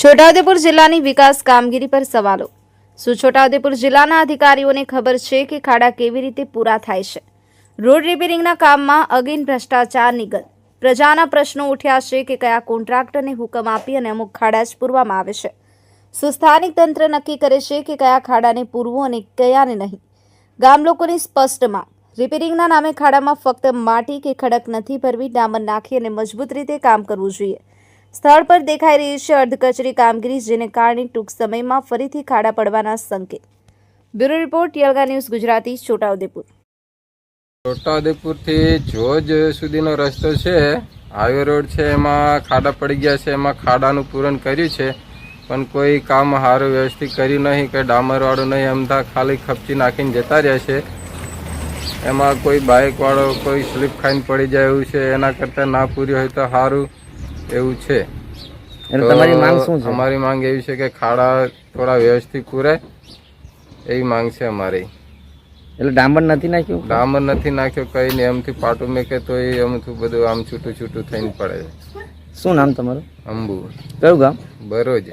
છોટાઉદેપુર જિલ્લાની વિકાસ કામગીરી પર સવાલો. શું છોટાઉદેપુર જિલ્લાના અધિકારીઓને ખબર છે કે ખાડા કેવી રીતે પૂરા થાય છે? રોડ રિપેરિંગના કામમાં અગિન ભ્રષ્ટાચાર નિગલ. પ્રજાના પ્રશ્નો ઉઠ્યા છે કે કયા કોન્ટ્રાક્ટરને હુકમ આપી અને અમુક ખાડા જ પૂરવામાં આવે છે. શું સ્થાનિક તંત્ર નક્કી કરે છે કે કયા ખાડાને પૂરવું અને કયાને નહીં? ગામ લોકોની સ્પષ્ટ માંગ. રિપેરિંગના નામે ખાડામાં ફક્ત માટી કે ખડક નથી ભરવી, ડામર નાખી અને મજબૂત રીતે કામ કરવું જોઈએ. સ્થળ પર દેખાઈ રહી છે અર્ધકચરી કામગીરી, જેને કારણે ટૂંક સમયમાં ફરીથી ખાડા પડવાના સંકેત. બ્યુરો રિપોર્ટ, યલગા ન્યૂઝ ગુજરાતી, છોટાઉદેપુર. છોટાઉદેપુરથી જોજ સુધીનો રસ્તો છે. હાઈવે રોડ છે, એમાં ખાડા પડી ગયા છે, એમાં ખાડાનું પૂરણ કર્યું છે. પણ કોઈ કામ સારું વ્યવસ્થિત કર્યું નહીં કે ડામરવાળું નહીં એમ થા ખાલી ખપચી નાખીને જતા રહ્યા છે. એમાં કોઈ બાઇકવાળો કોઈ સ્લીપ ખાઈને પડી જાય એવું છે, એના કરતાં ના પૂર્યું હોય તો સારું એવું છે. એટલે તમારી માંગ શું છે? અમારી માંગ એવી છે કે ખાડા થોડા વ્યવસ્થિત પૂરે. એવી માંગ છે અમારી. એટલે ડામર નથી નાખ્યું? ડામર નથી નાખ્યો કઈ નહીં એમથી પાટું મેકે તો એ અમથું બધું આમ છૂટું છૂટું થઈને પડે. શું નામ તમારું? અંબુ. કયું ગામ? બરોજ.